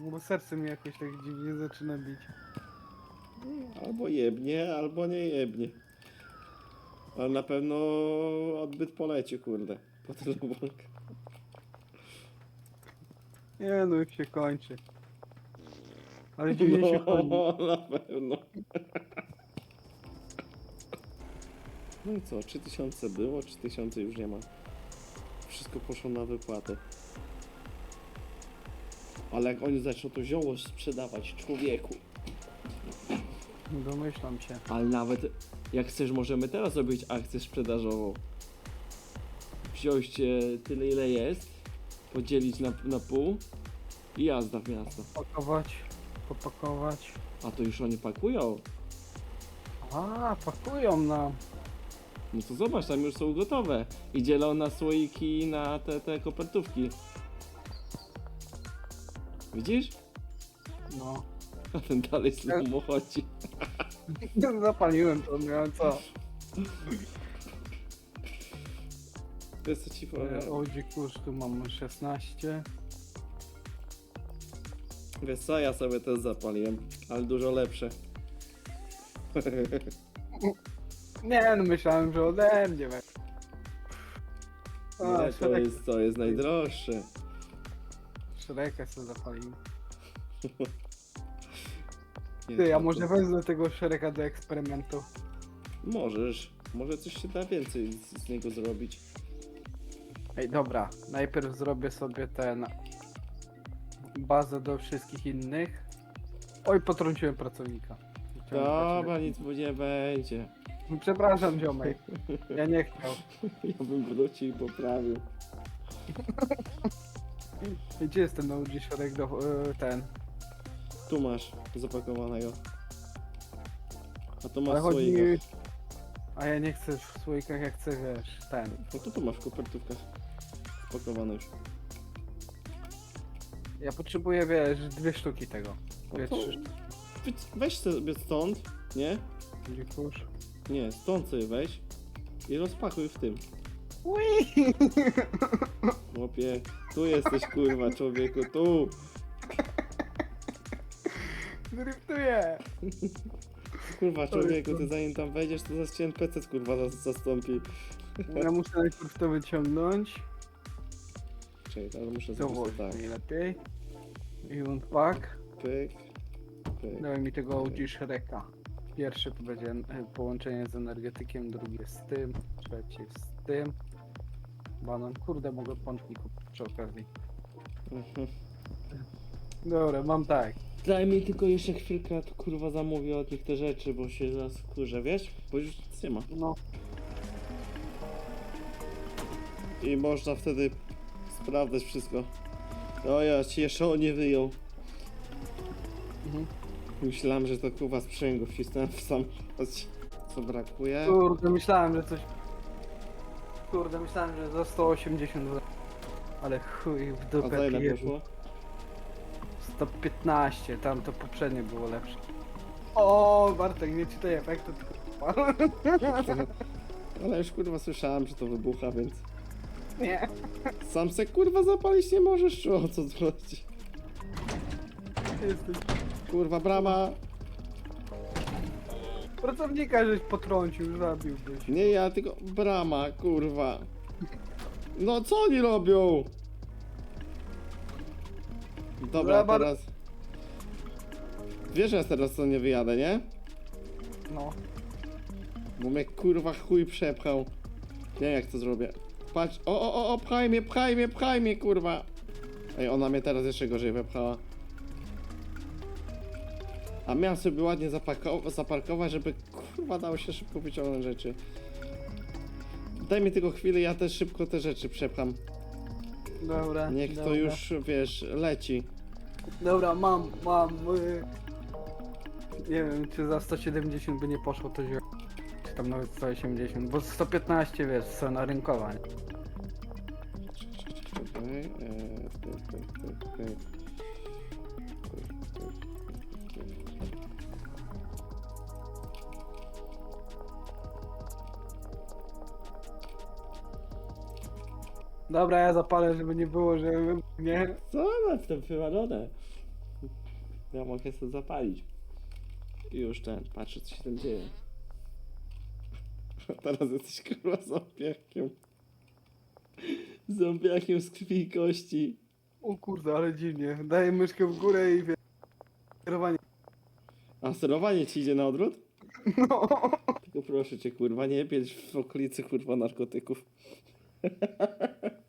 Bo serce mi jakoś tak dziwnie zaczyna bić. Albo jebnie, albo nie jebnie. Ale na pewno odbyt poleci, kurde. Po tylu bank. Nie no, już się kończy. Ale dziwnie się kończy. No, na pewno. No i co, 3000 było, 3000 już nie ma. Wszystko poszło na wypłatę. Ale jak oni zaczną to zioło sprzedawać człowieku. Domyślam się. Ale nawet jak chcesz, możemy teraz zrobić akcję sprzedażową. Wziąć e, tyle ile jest, podzielić na, na pół i jazda w miasto. Pakować, popakować. A to już oni pakują. A, pakują nam. No to zobacz, tam już są gotowe. I dzielą na słoiki na te, te kopertówki. Widzisz? No. A ten dalej z tobą chodzi. Zapaliłem to, miałem co? Wiesz co ci powiem? Audi kurs tu mam 16. Wiesz co, ja sobie też zapaliłem, ale dużo lepsze. Nie no, myślałem, że ode mnie. we- A, Nie, to jest, to jest najdroższe. Shreka sobie zapaliłem. Nie, Ty, ja to- może wezmę tego Shreka do eksperymentu. Możesz. Może coś się da więcej z, z niego zrobić. Ej, dobra, najpierw zrobię sobie ten bazę do wszystkich innych. Oj, potrąciłem pracownika. Dobra, nic mu nie będzie. Przepraszam, ziomek. Ja nie chciał. Ja bym wrócił i poprawił. Gdzie jest ten OG Shrek do... e, ten? Tu masz zapakowanego. A to Ale masz chodzi słoika. mi... A ja nie chcę w słoikach, jak chcę, wiesz, ten. No to tu masz w kopertówkach. Spakowane już. Ja potrzebuję, wiesz, dwie sztuki tego. Dwie, to trzy sztuki. weź sobie stąd, nie? Gdzie kurz? Nie, stąd sobie weź i rozpakuj w tym. Ui! Chłopie, tu jesteś kurwa człowieku, tu! Driftuję! Kurwa człowieku, ty zanim tam wejdziesz, to zaraz cię NPC kurwa zas- zastąpi. Ja muszę najpierw to wyciągnąć. Czekaj, ale muszę zrobić to tak. najlepiej. I unpack. Pyk, pyk. Daj mi tego OG Shreka. Pierwszy to będzie e, połączenie z energetykiem, drugie z tym, trzecie z tym. Banan, kurde, mogę pączki kupić przy okazji. Mhm. Dobra, mam tak. Daj mi tylko jeszcze chwilkę, to kurwa zamówię od nich te rzeczy, bo się zaraz wkurzę, wiesz? Bo już nic nie ma. No, I można wtedy sprawdzać wszystko. O ja ci jeszcze on nie wyjął. mhm. Myślałem, że to kurwa sprzęgło wcisnąłem w sam Co brakuje? kurde, myślałem, że coś... Kurde, myślałem, że za 180 zł. Ale chuj w A dupę za ile pije. poszło? 115, tam to poprzednie było lepsze. O, Bartek, nie czytaj efektu, tylko... Ale już kurwa słyszałem, że to wybucha, więc... Nie. Sam se kurwa zapalić nie możesz, czy o co tu chodzi? Jesteś... Kurwa brama! Pracownika żeś potrącił, zabiłbyś. Nie ja, tylko brama, kurwa. No co oni robią? Dobra, teraz... Wiesz, że ja teraz co nie wyjadę, nie? No. Bo mnie kurwa chuj przepchał. Nie wiem jak to zrobię. Patrz, o, o, o, o, pchaj mnie, pchaj mnie, pchaj mnie, kurwa. Ej, ona mnie teraz jeszcze gorzej wepchała. A miałem sobie ładnie zaparkować, żeby kurwa dało się szybko wyciągnąć rzeczy. Daj mi tylko chwilę, ja też szybko te rzeczy przepcham. Dobra. Niech to dobra. już, wiesz, leci. Dobra, mam, mam. Y... Nie wiem, czy za 170 by nie poszło to zio... Czy tam nawet 180, bo 115 wiesz, cena rynkowa. Czekaj, e, pyk, pyk, pyk. Pyk, Dobra, ja zapalę, żeby nie było, że nie. Zobacz, to wywalone. Ja mogę sobie zapalić. I już ten, patrzę co się tam dzieje. A teraz jesteś kurwa zombiakiem. Zombiakiem z krwi i kości. O kurde, ale dziwnie. Daję myszkę w górę i wie... Kierowanie. A sterowanie ci idzie na odwrót? No. Tylko proszę cię kurwa, nie pięć w okolicy kurwa narkotyków.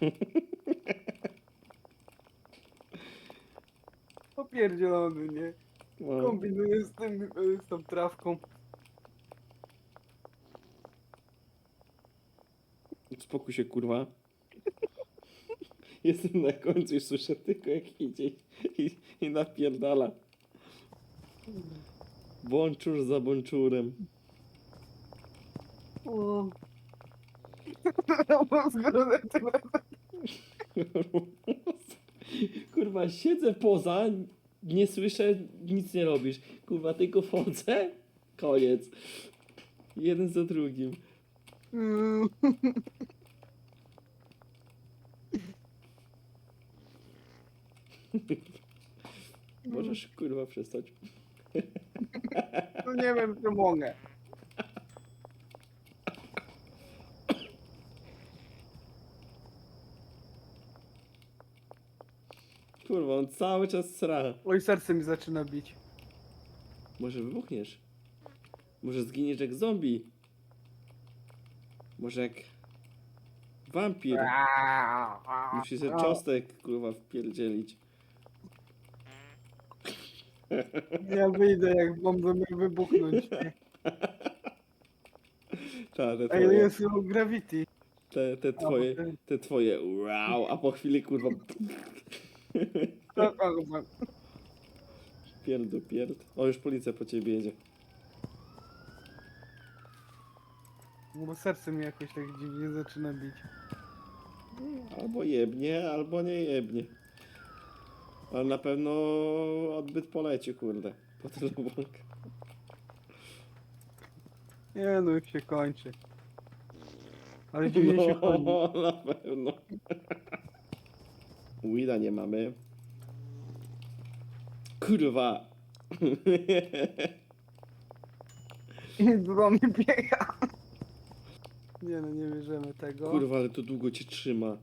Popierdzielony, nie? No. Kombinuję z tym, z tą trawką. Spokój się kurwa. Jestem na końcu i słyszę tylko jak idzie i, i, i napierdala. Bączur za bączurem. O. Kurwa, siedzę poza, nie słyszę, nic nie robisz. Kurwa, tylko wchodzę, koniec. Jeden za drugim. Mm. Możesz kurwa przestać. No nie wiem, czy mogę. Kurwa, on cały czas sra. Oj, serce mi zaczyna bić. Może wybuchniesz? Może zginiesz jak zombie? Może jak wampir? Musisz sobie czostek kurwa wpierdzielić. Ja wyjdę, jak bombę mi wybuchnąć. Ta, te Ej, twoje, jest low gravity. te, te twoje, te twoje wow, a po chwili kurwa pierdu pierd. O, już policja po ciebie jedzie. No Bo serce mi jakoś tak dziwnie zaczyna bić. Albo jebnie, albo nie jebnie. Ale na pewno odbyt poleci, kurde. Po telefonkę. Nie no, już się kończy. Ale dziwnie się. No, na pewno. Wida nie mamy. Kurwa. Do mnie biega. Nie no, nie bierzemy tego. Kurwa, ale to długo cię trzyma.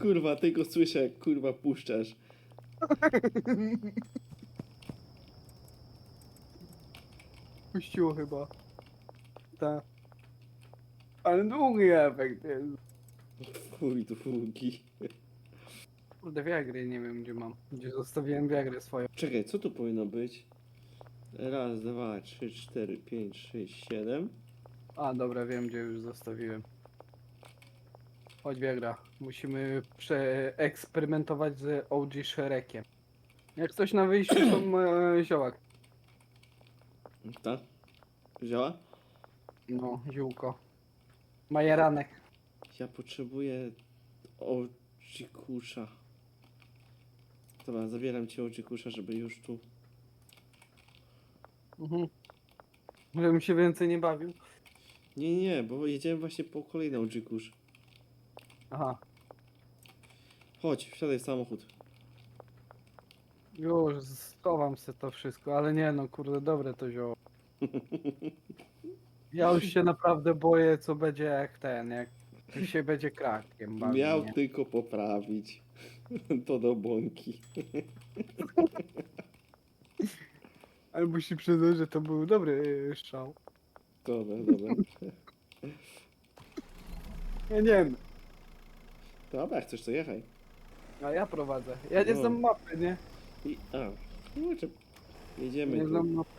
Kurwa, tylko słyszę, jak kurwa puszczasz. Puściło chyba. Tak. Ale długi efekt jest. Chuj, tu fugi. Kurde, wiagry nie wiem gdzie mam. Gdzie zostawiłem wiagrę swoją. Czekaj, co tu powinno być? Raz, dwa, trzy, cztery, pięć, sześć, siedem. A, dobra, wiem gdzie już zostawiłem. Chodź wiagra. Musimy przeeksperymentować z OG Shrekiem. Jak coś na wyjściu są e, ziołak. Tak? Wzięła? No, ziółko. Majeranek. Ja potrzebuję odzikusza. Dobra, zabieram ci odzikusza, żeby już tu... Mhm. Żebym się więcej nie bawił. Nie, nie, bo jedziemy właśnie po kolejny odzikusz. Aha. Chodź, wsiadaj w samochód. Już, schowam sobie to wszystko, ale nie no, kurde, dobre to zioło. Ja już się naprawdę boję, co będzie jak ten, jak się będzie krakiem. Miał nie? tylko poprawić. To do bąki. Ale musi przyznać, że to był dobry e, strzał. Dobra, dobra. Ja nie wiem, Dobra, jak chcesz to jechaj. a ja prowadzę. Ja nie No. znam mapy, nie? I, a, kurczę. Jedziemy Nie tu znam mapy.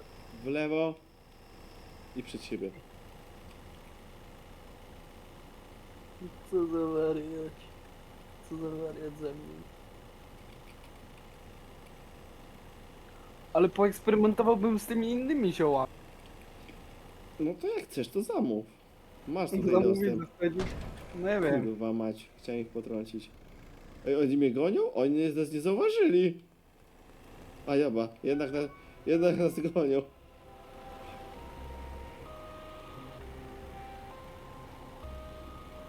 w lewo i przed siebie. Co za wariat. Co za wariat ze mnie. Ale poeksperymentowałbym z tymi innymi ziołami. No to jak chcesz, to zamów. Masz tutaj Zamówić dostęp. dostać. No ja wiem. Kurwa mać, chciałem ich potrącić. Ej, oni mnie gonią? Oni nas nie zauważyli. A jaba, jednak, na, jednak nas gonią.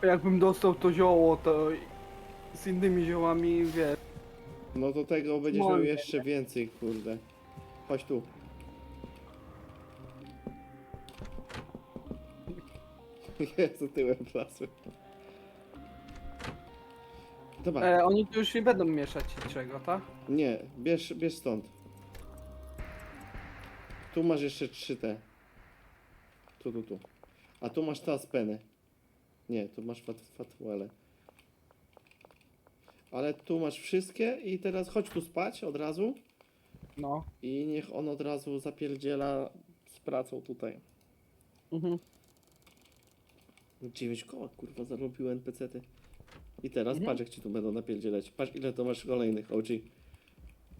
Jakbym dostał to zioło, to z innymi ziołami, wiesz. No to tego będziesz miał Mogę, jeszcze więcej, kurde. Chodź tu. Jezu, tyłem plasy. Dobra, E, oni tu już nie będą mieszać niczego, tak? nie, bierz, bierz stąd. Tu masz jeszcze trzy te. Tu, tu, tu. A tu masz teraz penę. Nie, tu masz fat, fatwele. Ale tu masz wszystkie i teraz chodź tu spać od razu. No. I niech on od razu zapierdziela z pracą tutaj. Mhm. 9 koła, kurwa, zarobił NPC-ty. I teraz Mhm. patrz jak ci tu będą napierdzielać. Patrz ile to masz kolejnych OG.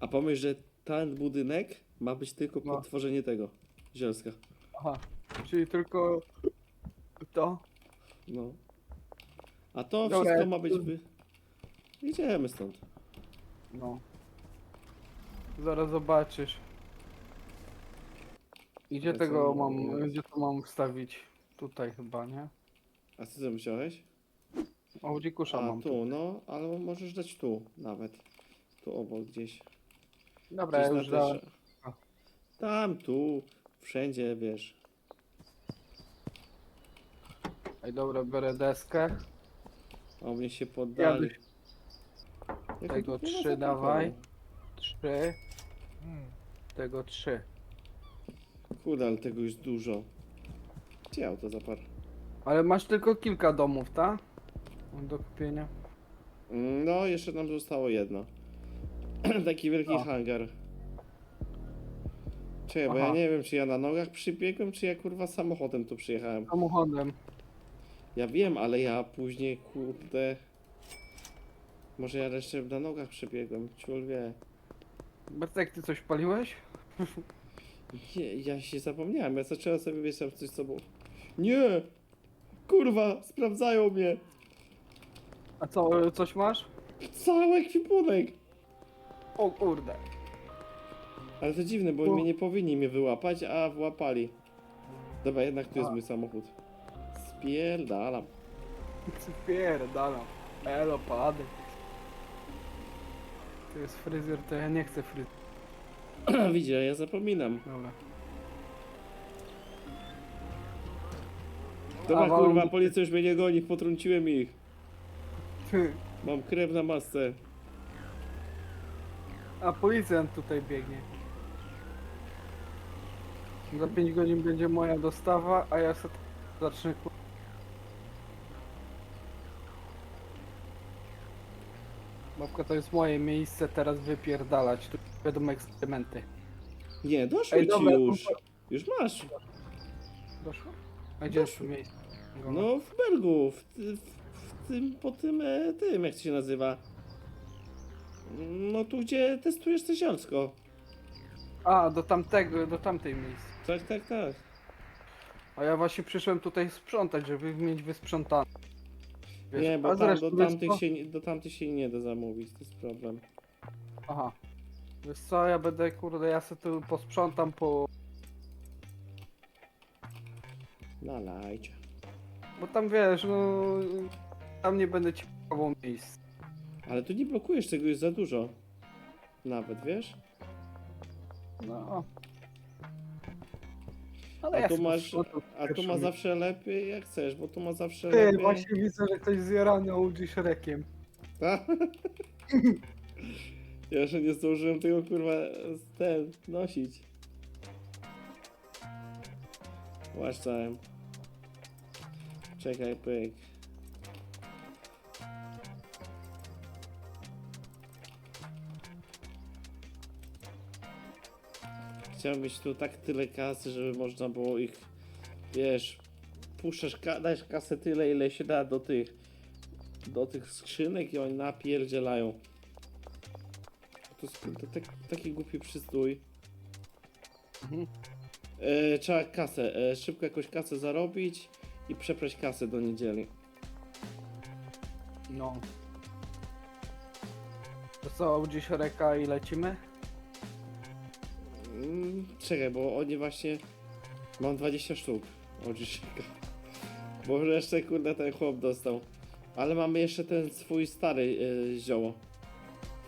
A pomyśl, że ten budynek ma być tylko No. pod tworzenie tego. Zielska. Aha. Czyli tylko to. No. A to Dobra, wszystko ma być wy... Idziemy stąd. No. Zaraz zobaczysz. I Gdzie Ale tego co- mam, gdzie to mam wstawić? Tutaj chyba, nie? A co tam wziąłeś? O, gdzie kusza A mam tu, no, ale możesz dać tu nawet. Tu obok gdzieś. Dobra, Gdzieś ja na już da... sz- Tam, tu, wszędzie, wiesz. Ej, dobra, biorę deskę. A mnie się poddali. Tego trzy dawaj. Trzy. Tego trzy. Kurde, ale tego jest dużo. Gdzie auto zapar? Ale masz tylko kilka domów, tak? Do kupienia. Mm, No, jeszcze nam zostało jedno. Taki wielki O. hangar. Czekaj, bo ja Aha. nie wiem, czy ja na nogach przybiegłem, czy ja kurwa samochodem tu przyjechałem. Samochodem. Ja wiem, ale ja później, kurde... Może ja jeszcze na nogach przebiegłem, ciul wie. Bartek, ty coś paliłeś? Nie, ja się zapomniałem, ja zacząłem sobie tam coś z sobą. Nie! Kurwa, sprawdzają mnie! A co, coś masz? Cały ekwipunek! O kurde. Ale to dziwne, bo O. mnie nie powinni mnie wyłapać, a włapali. Dobra, jednak tu jest A. mój samochód. Spierdalam. Spierdalam. Elo, pady. To jest fryzjer, to ja nie chcę fryzjer. Widzicie, ja zapominam. Dobra. Dobra, A, wam- kurwa, policja już mnie nie goni, potrąciłem ich. Ty. Mam krew na masce. A policjant tutaj biegnie. Za 5 godzin będzie moja dostawa, a ja sobie zacznę ku... Babka, to jest moje miejsce, teraz wypierdalać. Tu będą eksperymenty. Nie, doszło Ej, ci dobra, już. Już masz. Doszło? A gdzie jest miejsce? No w Bergu, w, ty- w, w tym, po tym, e, tym, jak to się nazywa. No tu, gdzie testujesz te zielsko. A, do tamtego, do tamtej miejsca. Tak, tak, tak. A ja właśnie przyszłem tutaj sprzątać, żeby mieć wysprzątane. Wiesz, nie, a bo tam, zresztą, do, wiesz tamtych co? się, nie- do tamtych się nie da zamówić, to jest problem. Aha. Wiesz co, ja będę, kurde, ja sobie tu posprzątam po... Na lajcie. Bo tam wiesz, no... Tam nie będę ci próbował miejsc. Ale tu nie blokujesz, tego jest za dużo. Nawet, wiesz? No. Ale A ja tu sobie masz, a tu ma zawsze lepiej, jak chcesz, bo tu ma zawsze Ty, lepiej. właśnie widzę, że ktoś zjarany OG Shrekiem. Tak? Ja jeszcze nie zdążyłem tego kurwa z- ten nosić. Łaszczałem. Czekaj, pyk. Chciałem mieć tu tak tyle kasy, żeby można było ich, wiesz, puszczasz, ka dajesz kasę tyle, ile się da do tych, do tych skrzynek i oni napierdzielają. To jest kurde, tak, taki głupi przystój. Mhm. E, trzeba kasę, e, szybko jakąś kasę zarobić i przeprać kasę do niedzieli. No. To co, OG Shreka i lecimy? Mm, czekaj, bo oni właśnie... Mam 20 sztuk. O, dzisiaj. Bo jeszcze kurde ten chłop dostał. Ale mamy jeszcze ten swój stary yy, zioło.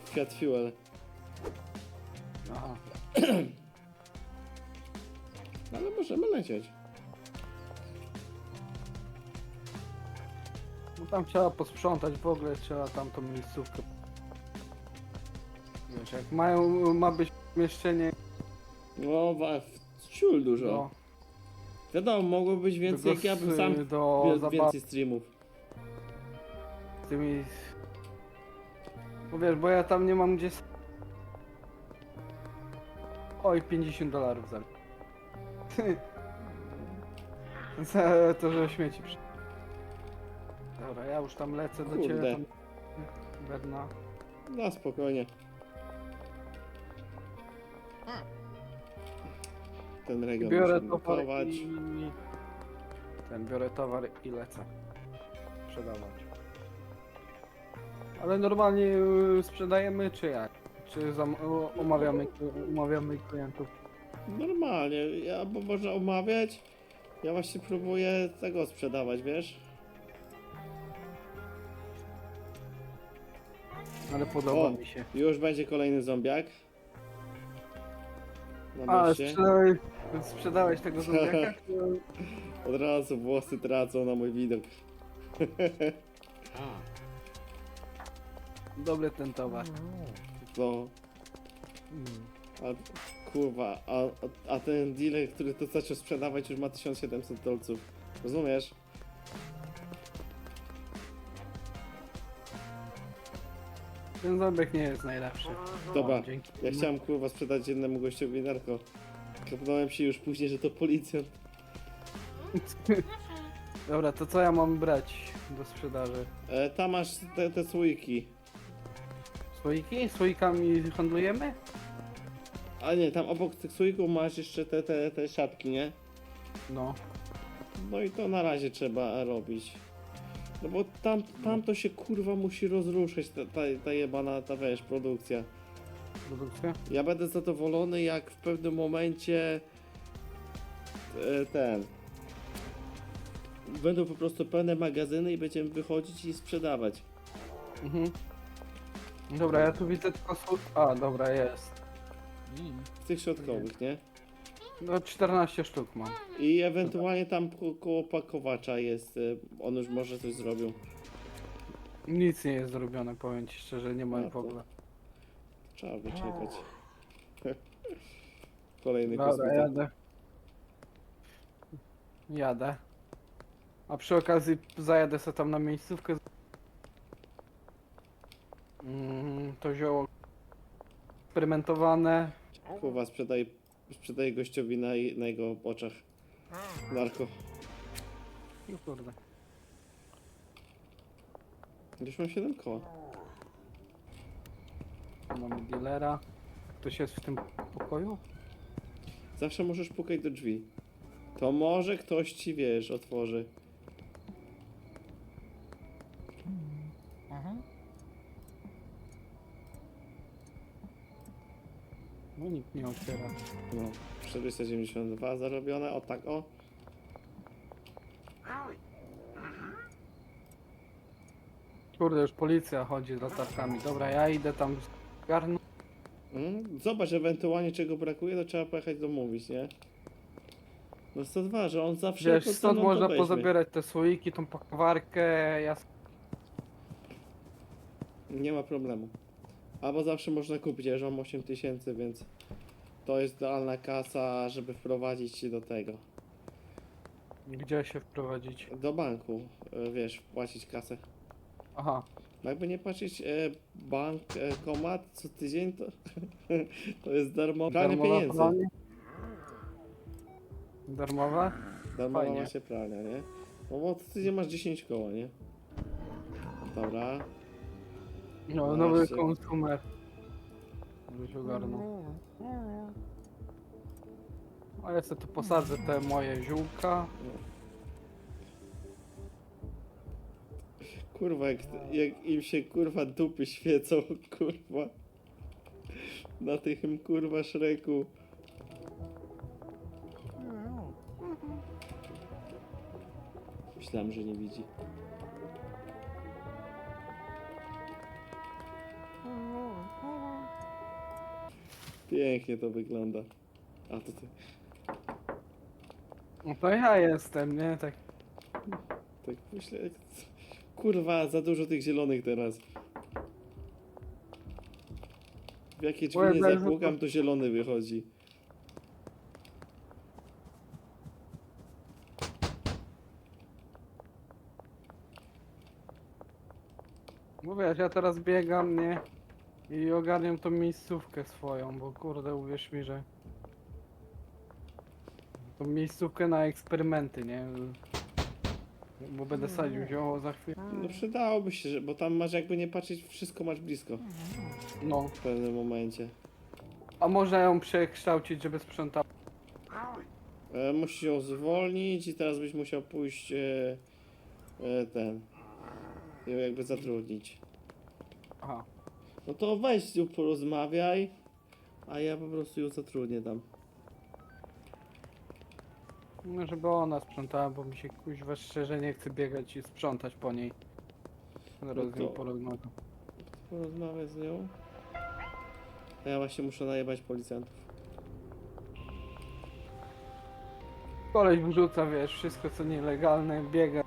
Fiat Fuel. Aha. Ale możemy lecieć. No tam trzeba posprzątać w ogóle, trzeba tam tą miejscówkę. Wiesz, jak mają, ma być mieszczenie, No, wa- ciul dużo. no, Wiadomo, mogło być więcej, jak ja bym sam do wie- więcej streamów. z tymi... Bo wiesz, bo ja tam nie mam gdzie... s- Oj, 50 dolarów za Za to, że śmieci przy... Dobra, ja już tam lecę do ciebie Kurde. tam... Berna. No spokojnie. Ten region Biorę musimy towar i... Ten, biorę towar i lecę. Sprzedawać. Ale normalnie y, sprzedajemy czy jak? Czy zam... u- umawiamy, umawiamy klientów? Normalnie, ja, bo można omawiać. Ja właśnie próbuję tego sprzedawać, wiesz? Ale podoba O. mi się. Już będzie kolejny zombiak. Na A, mieście. sprzedałeś, sprzedałeś tego zombiaka? Od razu włosy tracą na mój widok. Dobry ten towar. No, a kurwa, a, a, a ten dealer, który to zaczął sprzedawać już ma 1700 dolców. Rozumiesz? Ten zombiak nie jest najlepszy. Dobra, dzięki. ja chciałem kurwa sprzedać jednemu gościowi narko. Kapnąłem się już później, że to policjant. Dobra, to co ja mam brać do sprzedaży? E, tam masz te, te słoiki. Słoiki? Słoikami handlujemy? A nie, tam obok tych słoików masz jeszcze te, te, te siatki, nie? No. No i to na razie trzeba robić. No bo tam, tam to się kurwa musi rozruszać, ta, ta, ta jebana, ta wiesz, produkcja. Produkcja? Ja będę zadowolony, jak w pewnym momencie e, ten. Będą po prostu pełne magazyny i będziemy wychodzić i sprzedawać. Mhm. Dobra, ja tu widzę tylko. A, dobra, jest. Z tych środkowych, nie? No 14 sztuk mam. I ewentualnie tam ko- koło pakowacza jest, e, on już może coś zrobił. Nic nie jest zrobione, powiem ci szczerze, nie ma No w to- ogóle. Trzeba wyczekać. Kolejny Dobra, kosmita. jadę. Jadę. A przy okazji zajadę sobie tam na miejscówkę. Mm, to zioło eksperymentowane. Kurwa, sprzedaj, sprzedaj gościowi na, na jego oczach. Narko. No kurde. Już mam 7 koła. Tu Mamy dealera. Ktoś jest w tym pokoju? Zawsze możesz pukać do drzwi. To może ktoś ci, wiesz, otworzy. Otwiera. No, 492 zarobione, o tak o. Kurde, już policja chodzi z latarkami. Dobra, ja idę tam garnąć. Mm, Zobacz, ewentualnie czego brakuje, to trzeba pojechać domówić, nie? No 102, że on zawsze Wiesz, pod stąd ceną to można weźmie. pozabierać te słoiki, tą pakowarkę. Ja... Nie ma problemu. Albo zawsze można kupić, ja już mam 8000, więc to jest idealna kasa, żeby wprowadzić się do tego. Gdzie się wprowadzić? Do banku, e, wiesz, płacić kasę. Aha. No jakby nie płacić e, bank, e, komat co tydzień, to, to jest darmo, pranie Darmowe pieniędzy. Darmowe? Darmowa Fajnie. ma się pralnia, nie? No bo co tydzień masz 10 koło, nie? Dobra. No, nowy Właśnie. konsumer. Żebyś ogarnął. A ja sobie tu posadzę te moje ziółka. Kurwa, jak, jak im się kurwa dupy świecą, kurwa. Na tym kurwa szreku. Myślałem, że nie widzi. Pięknie to wygląda. A to ty. No to ja jestem, nie? Tak. Tak myślę. Kurwa, za dużo tych zielonych teraz. W jakie drzwi Oj, nie bardzo- zapukam, to zielony wychodzi. Bo wiesz, ja teraz biegam, nie? I ogarniam tą miejscówkę swoją, bo kurde, uwierz mi, że... Tą miejscówkę na eksperymenty, nie? Bo będę sadził zioło za chwilę. No przydałoby się, że, bo tam masz jakby nie patrzeć, wszystko masz blisko No. w pewnym momencie. A można ją przekształcić, żeby sprzątała. E, musisz ją zwolnić i teraz byś musiał pójść e, e, ten. Ją jakby zatrudnić. Aha. No to weź z nią porozmawiaj, a ja po prostu ją zatrudnię tam. No, żeby ona sprzątała, bo mi się kuźwa szczerze nie chce biegać i sprzątać po niej. Zaraz No ją to- porozmawiam. Porozmawiaj z nią. A ja właśnie muszę najebać policjantów. Koleś wrzuca, wiesz, wszystko co nielegalne, biega.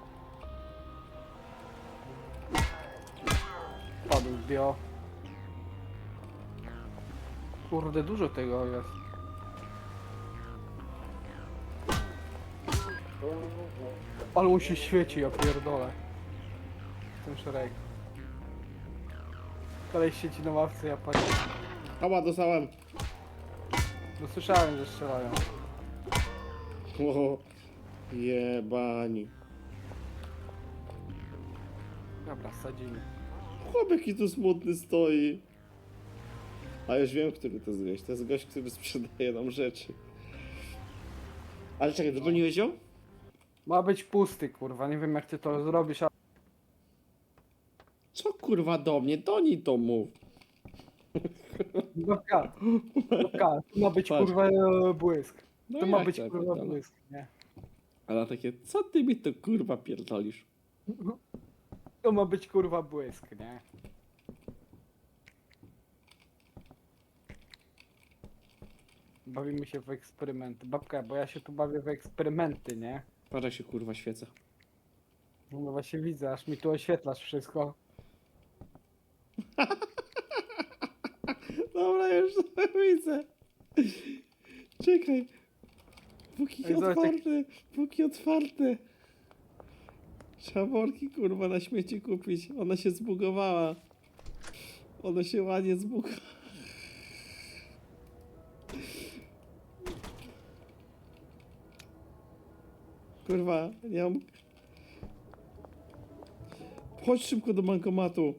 Kurde, dużo tego jest. Ale mu się świeci, ja pierdolę. Ten szereg. Koleś siedzi na ławce, ja patrzę. Ała, dostałem! No słyszałem, że strzelają. O, jebani. Dobra, sadzimy. Chłop jaki tu smutny stoi. A już wiem, który to jest gość. To jest gość, który sprzedaje nam rzeczy. Ale czekaj, wypełniłeś ją? Ma być pusty, kurwa, nie wiem jak ty to zrobisz, ale... Co kurwa do mnie? Do niej to mów. No ka, no ka, to ma być Patrz. kurwa e, błysk. No To ma jak być tak, kurwa błysk, nie? Ale takie, co ty mi to kurwa pierdolisz? To ma być kurwa błysk, nie? Bawimy się w eksperymenty. Babka, bo ja się tu bawię w eksperymenty, nie? Patrz jak się kurwa świecę. No właśnie widzę, aż mi tu oświetlasz wszystko. Dobra, już to widzę. Czekaj. Póki Ej, zobacz, jak- otwarte, póki otwarte. Trzeba worki kurwa na śmieci kupić. Ona się zbugowała. Ona się ładnie zbugowała. Kurwa, nie mam... Chodź szybko do bankomatu.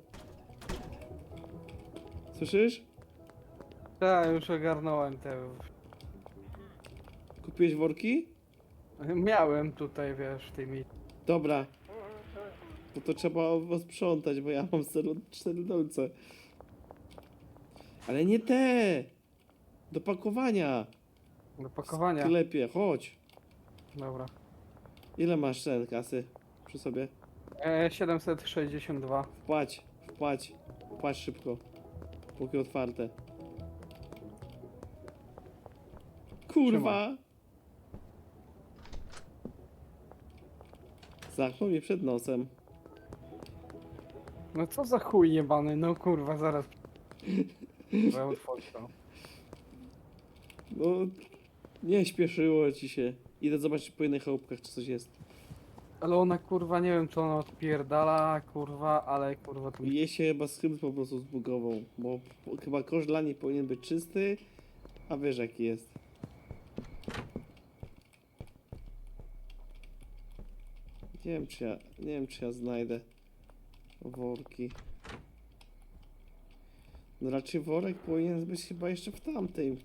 Słyszysz? Tak, już ogarnąłem te... Kupiłeś worki? Miałem tutaj, wiesz, w tej mi... Dobra. No to trzeba posprzątać, bo ja mam zero- cztery dolce. Ale nie te! Do pakowania! do W pakowania. sklepie, chodź. Dobra. Ile masz ten kasy przy sobie? E, 762. Wpłać, wpłać. Wpłać szybko. Póki otwarte. Kurwa! Zamknął mnie przed nosem. No co za chuj jebany, no kurwa, zaraz. Otworzę to. No, nie śpieszyło ci się. Idę zobaczyć po innych chałupkach, czy coś jest. Ale ona kurwa, nie wiem co ona odpierdala, kurwa, ale kurwa to... Jej się chyba skrypt po prostu zbugował, bo chyba kosz dla niej powinien być czysty, a wiesz jaki jest. Nie wiem czy ja, nie wiem czy ja znajdę worki. No raczej worek powinien być chyba jeszcze w tamtej.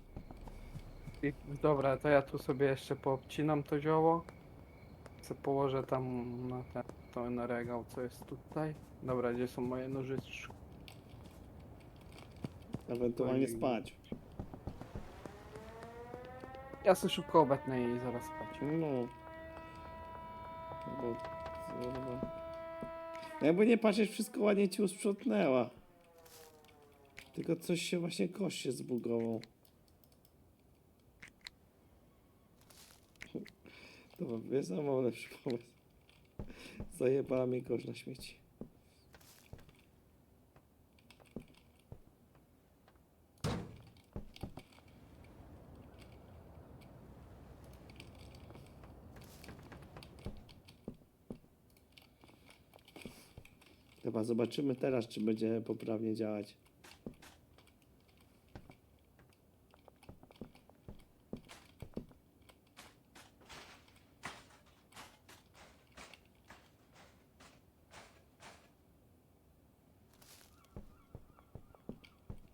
I, dobra, to ja tu sobie jeszcze poobcinam to zioło. Co położę tam na ten, to na regał, co jest tutaj. Dobra, gdzie są moje nożyczki? Ewentualnie Ojej. spać. Ja sobie szybko obetnę i zaraz spać. No. Bo Kurwa. Jakby nie patrzeć, wszystko ładnie ci usprzątnęła. Tylko coś się właśnie kosz się zbugował. Dobra, wiesz, no, mam lepszy pomysł. Zajebała mi kosz na śmieci. Chyba zobaczymy teraz, czy będzie poprawnie działać.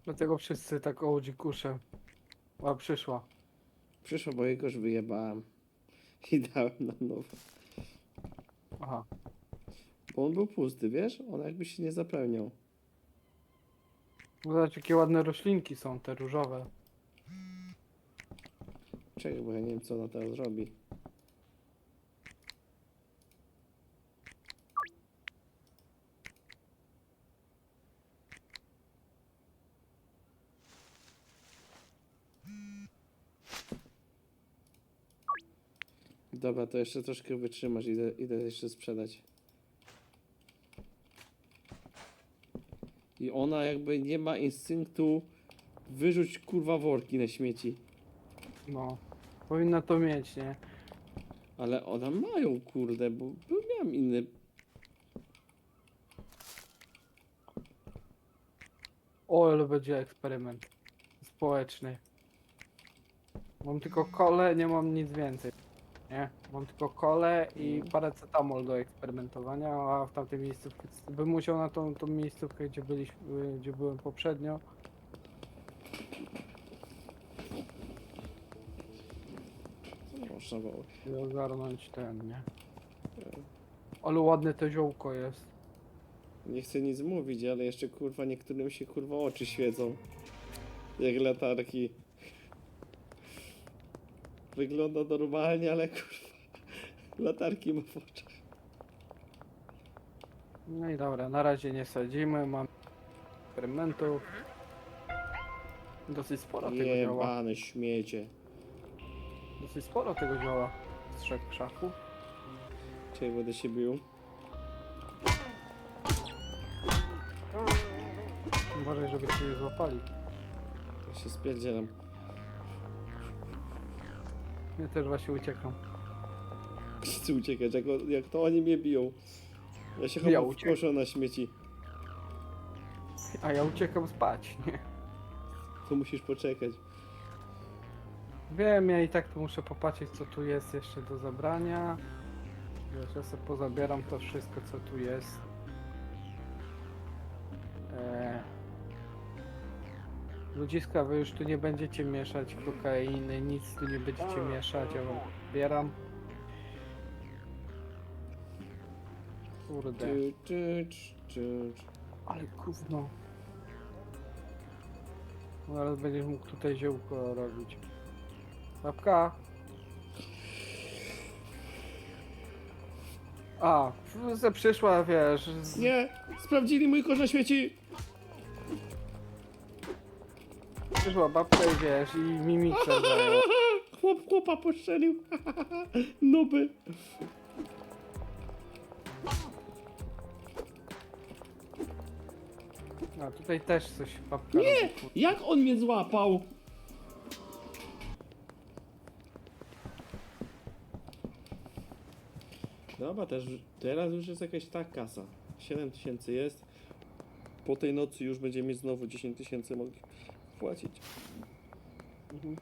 Dlatego wszyscy tak OG kusze. A przyszła. Przyszło, bo jego już wyjebałem. I dałem na nowo. Aha. Bo on był pusty, wiesz? On jakby się nie zapełniał. Zobacz jakie ładne roślinki są te różowe. Czekaj, bo ja nie wiem, co ona teraz robi. Dobra, to jeszcze troszkę wytrzymasz, idę, idę jeszcze sprzedać. I ona jakby nie ma instynktu wyrzuć kurwa worki na śmieci. No. Powinna to mieć, nie? Ale one mają, kurde, bo bo miałem inny. O, ale będzie eksperyment. Społeczny. Mam tylko kole, nie mam nic więcej. Nie? Mam tylko kole i paracetamol do eksperymentowania, a w tamtej miejscówce bym musiał na tą, tą miejscówkę, gdzie byliśmy, gdzie byłem poprzednio. Można było? i ogarnąć ten, nie? Ale ładne to ziółko jest. Nie chcę nic mówić, ale jeszcze kurwa niektórym się kurwa oczy świecą. Jak latarki. Wygląda normalnie, ale kurwa. Latarki ma w oczach. No i dobra, na razie nie sadzimy, mam eksperymentów. Dosyć sporo tego działa. Jebane śmiecie. Dosyć sporo tego działa. Z trzech krzaków. Czekaj, będę się bił. Uważaj, żeby cię nie złapali. Ja się spierdzielam. Ja też właśnie uciekam. Chcę uciekać, jak, jak to oni mnie biją. Ja się Ja chyba uciekam. wkoszę na śmieci. A ja uciekam spać, nie? To musisz poczekać. Wiem, ja i tak tu muszę popatrzeć, co tu jest jeszcze do zabrania. Wiesz, ja sobie pozabieram to wszystko, co tu jest. Ludziska, wy już tu nie będziecie mieszać kokainy, nic tu nie będziecie mieszać, ja wam zbieram. Kurde, czy, czy, czy. ale gówno. Zaraz będziesz mógł tutaj ziołko robić. Babka. A, ze przyszła, wiesz. Z... Nie! Sprawdzili mój kosz na śmieci! Przyszła babka i wiesz, i mi mikser zajął. Chłop chłopa postrzelił. Nuby. A tutaj też coś babka Nie! robi. kur- Jak on mnie złapał? Dobra, też, teraz już jest jakaś ta kasa. 7 tysięcy jest. Po tej nocy już będziemy znowu 10 tysięcy mogli płacić. Mhm.